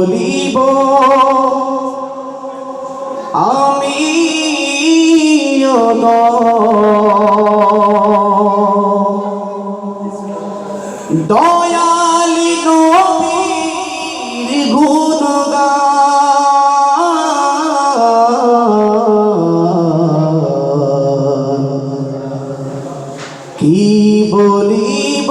বলিব আমি দয়ালি নবীর গুণগান। কি বলিব?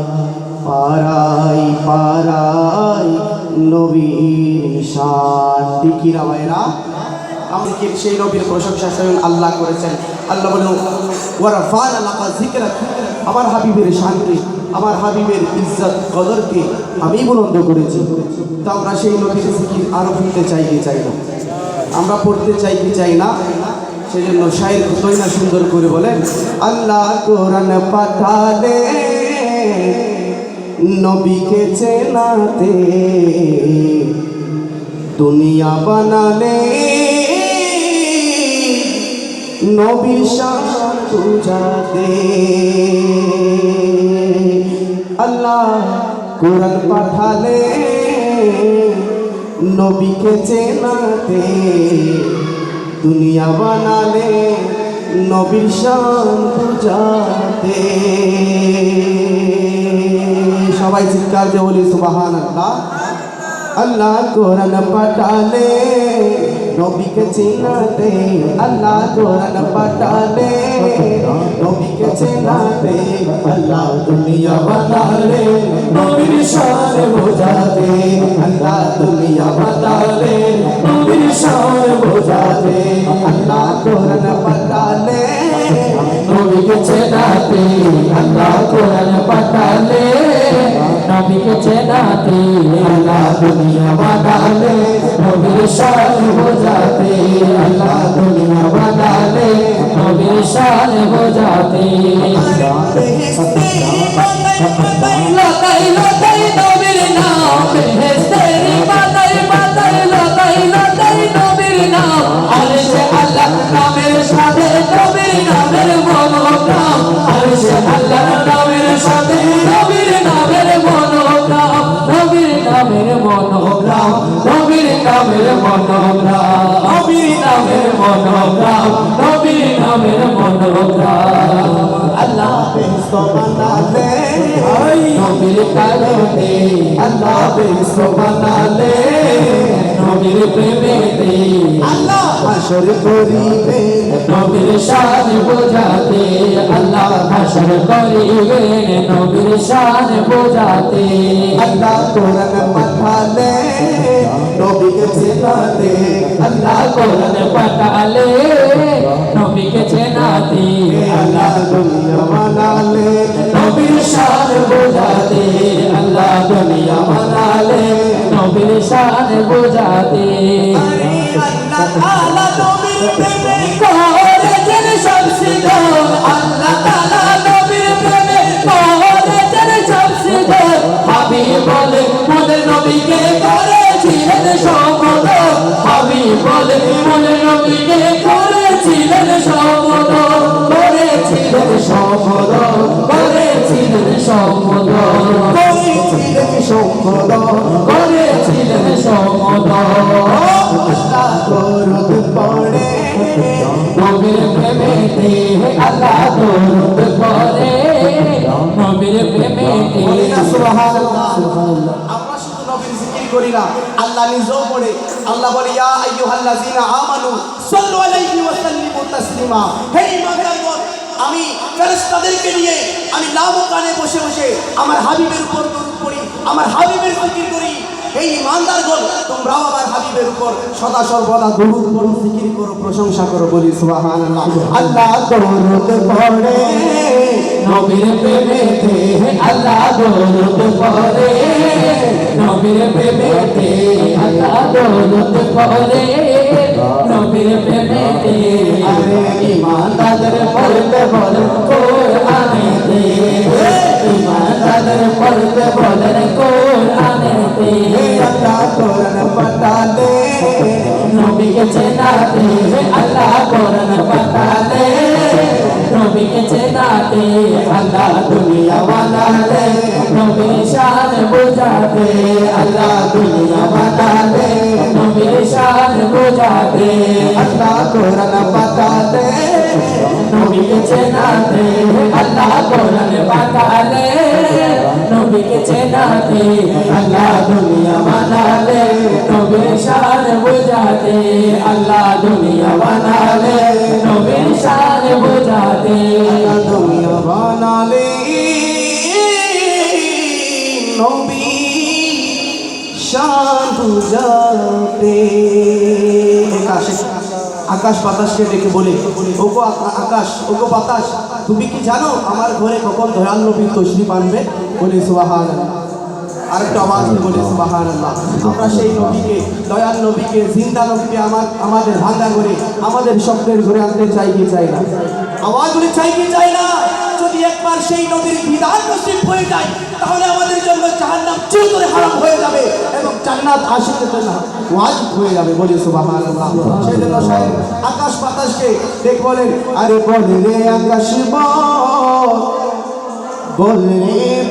পারাই পারাই নবীর শান দিকিরা ভাইরা আমাদেরকে সেই নবীর প্রশংসা স্বয়ং আল্লাহ করেছেন। আল্লাহ বলেন ওয়ারাফান আল্লাহ জিকরা আমার হাবিবের শান্তি আমার হাবিবের ইজ্জত, কদরকে আমি বুলন্দ করেছি। তো আমরা সেই নবীর জিকির আরও শুনতে চাই কি চাই না? আমরা পড়তে চাই কি চাই না? সেই জন্য শায়ের কতই সুন্দর করে বলেন, আল্লাহ কোরআন পাঠালে নবীকে চেনাতে দুনিয়া বানালে। নবী বুঝাতে। আল্লাহ কোরআন পাঠালে নবীকে চেনাতে দুনিয়া বানালে নবীর শান বুঝাতে। সবাই চিৎকার দিয়ে বলি সুবাহান আল্লাহ আল্লাহ কোরআন পাঠালে, নবীকে চিনাতে আল্লাহ কোরআন পাঠালে, নবীকে চিনাতে আল্লাহ দুনিয়া বানালে, নবীর শান বোঝাতে আল্লাহ দুনিয়া বানালে, নবীর শান বোঝাতে আল্লাহ কোরআন পাঠালে, নবীকে চেনাতে আল্লাহ কোরআন পাঠালে। নবীকে চেনাতে আল্লাহ দুনিয়া বাদালে নবীর শান বোঝাতে আল্লাহ দুনিয়া বানালে নবীর শান বোঝাতে লতাই লতাই নবীর নাম বেহেশত বানালে নবীর কারণে আল্লাহ বিশ্ব বানালে নবীর প্রেমেতে আল্লাহ। হাসর করিবে। নবীর শান বোঝাতে আল্লাহ হাসর করিবেন নবীর শান বোঝাতে আল্লাহ কোরআন পাঠালে। নবীকে চেনাতে আল্লাহ কোরআন পাঠালে। নবীকে চেনাতে আল্লাহ দুনিয়া বানালে নবীর শান বোঝাতে আল্লাহ দুনিয়া বানালে নবীর শান বোঝাতে। আল্লাহ নবীর প্রেমে করেছেন সব সিদ্ধর আল্লাহ তাআলা নবীর প্রেমে করেছেন সব সিদ্ধর হাবি বলে মোদের নবীকে করেছিলেন সম্মত। করেছিলেন সম্মত করেছিলেন সম্মত করেছিলেন সম্পদ করেছিলেন দরুদ পড়ে। নবীর প্রেমেতে আল্লাহ দরুদ করে নবীর প্রেমেতে সুবহানাল্লাহ। আমরা শুধু নবীর জিকির করি না আল্লাহ নিজেও পড়ে। আল্লাহ বলে ইয়া আইয়ুহাল্লাযিনা আমানু সাল্লু আলাইহি ওয়া সাল্লিমু তাসলিমা। হে ইমানদারগণ আমি ফেরেশতাদেরকে নিয়ে আমি লাভ কানে বসে বসে আমার হাবিবের উপর দরুদ পড়ি, আমার হাবিবের জিকির করি। এই ইমানদারগণ, তোমরাও আমার হাবিবের উপর সদা সর্বদা দরুদ করো জিকির করো, প্রশংসা করো, বলি সুবহানাল্লাহ। আল্লাহ দরুদ পড়ে, নবীর প্রেমেতে, আল্লাহ দৌলত করে নবীর প্রেমেতে, আল্লাহ দৌলত করে নবীর প্রেমেতে আরে ইমানদার পড়তে বল কোরআনেতে ইমানদার পড়তে বলেন কোরআনেতে হে আল্লাহ কোরআন পাঠালে নবীকে চেনাতে আল্লাহ কোরআন পাঠালে নবীকে চেনাতে আল্লাহ দুনিয়া বানালে নবীর শান বোঝাতে আল্লাহ দুনিয়া বানালে নবীর শান বোঝাতে আল্লাহ কোরআন পাঠালে নবীকে চেনাতে, আল্লাহ কোরআন পাঠালে নবীকে চেনাতে, আল্লাহ দুনিয়া বানালে, নবীর শান বোঝাতে, আল্লাহ দুনিয়া বানালে, নবীর শান বোঝাতে দুনিয়া বানালে, নবী শান্ত যাতে আকাশ বাতাসকে ডেকে বলে, ওগো আকা- আকাশ, ওগো বাতাস, তুমি কি জানো আমার ঘরে কখন দয়াল নবী তসরিফ আনবে বলে সুবাহান আরেকটা আওয়াজ বলে সুবাহান আল্লাহ আমরা সেই নবীকে, দয়াল নবীকে, জিন্দা নবীকে আমার, আমাদের ভাঙা ঘরে, আমাদের স্বপ্নের ঘরে আনতে চাই কি চাই না। আওয়াজ বলে চাই কি চাই না। একবার সেই নবীর বিধান নসিব হয়ে যায়, তাহলে আমাদের জন্য জাহান্নাম চিরতরে হারাম হয়ে যাবে এবং জান্নাত জন্য ওয়াজিব হয়ে যাবে। বলে সুবহানাল্লাহ। সেই সাহেব আকাশ বাতাসকে দেখ বলেন, আরে বলে রে আকাশ বল বল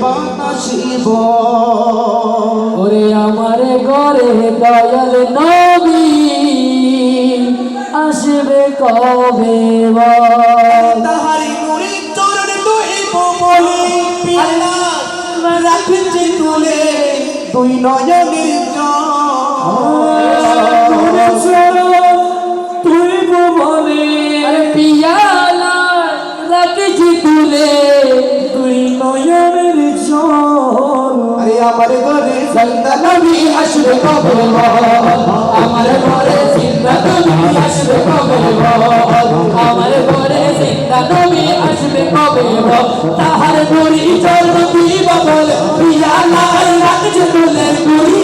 বাতাস ওরে আমার ঘরে দয়াল নবী, আসবে কবে বল? তুলে দুই নয়নের তুই বলে পিয়ালা রাখছি তুলে তুই নয়নের আরে আমার ঘরে জিন্দা নবী আসবে কবে বল। আমার ঘরে জিন্দা নবী আসবে কবে বল। আমার জিন্দা নবী আসবে কবে তাহার পরিচয় তুই বল পিয়ালা রাখছে তুলে গুড়ি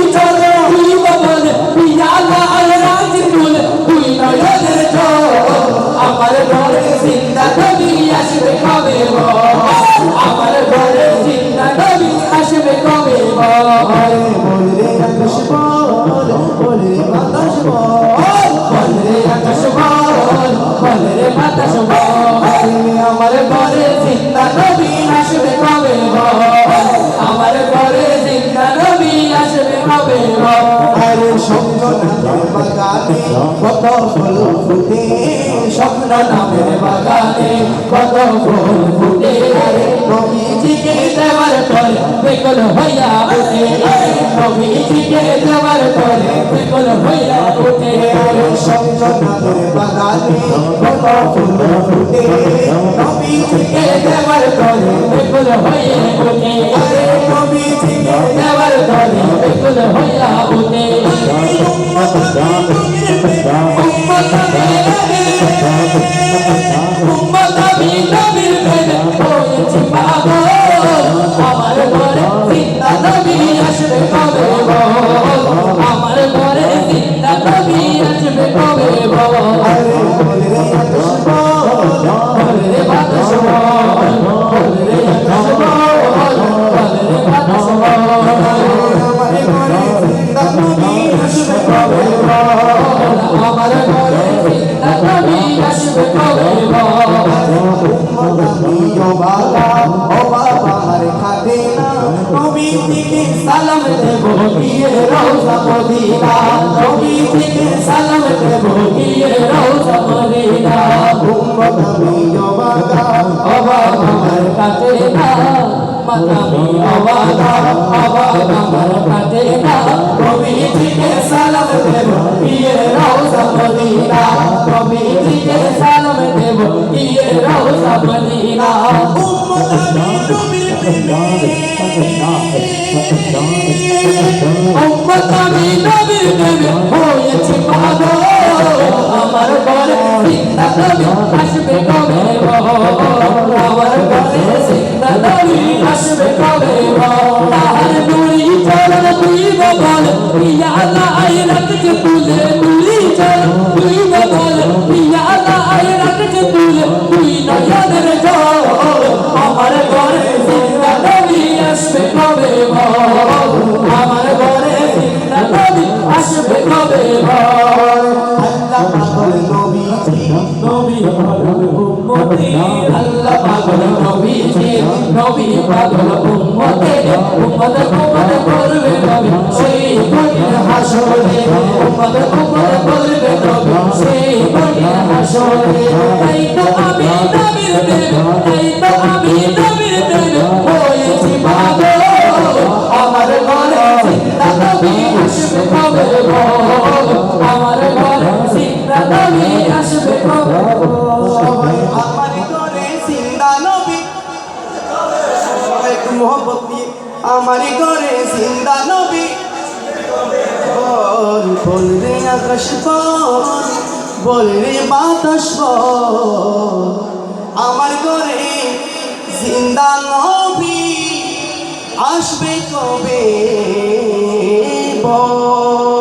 নামের বাগানে কত ফুল ফুটে নবীজিকে দেওয়ার পর বেকল হইয়া ওঠে নবীজিকে দেওয়ার পর বেকল হইয়া ওঠে নামের বাগানে কত ফুল ফুটে নবীজিকে দেওয়ার পর বেকল হইয়া ওঠে নবীজিকে দেওয়ার পর বেকল হইয়া ও বাবা আমার খাতে না নবী থেকে সালাম দেব গিয়ে রওজা মদিনা নবী থেকে সালাম দেব গিয়ে রওজা মদিনা উম্মত আমি ও বাবা আমার কাটে না মাতামি রওজা মদিনা উম্মত আমি নবীর প্রেমে উম্মত আমি নবীর প্রেমে হয়েছে পাগল আমার বলে জিন্দা আসবে কবে আমার বলে আসবে কবে তাহার নুরি চরণ দিব বল ইয়া আল্লাহ আইরাত নবী পাগল উম্মতে উম্মত উম্মত করবে নবী সেই কঠিন হাসরে মোহব্বত দিয়ে আমার ঘরে জিন্দা নবী। বললে রে আকাশ বল রে বাতাস আমার ঘরে জিন্দা নবী আসবে কবে? বল।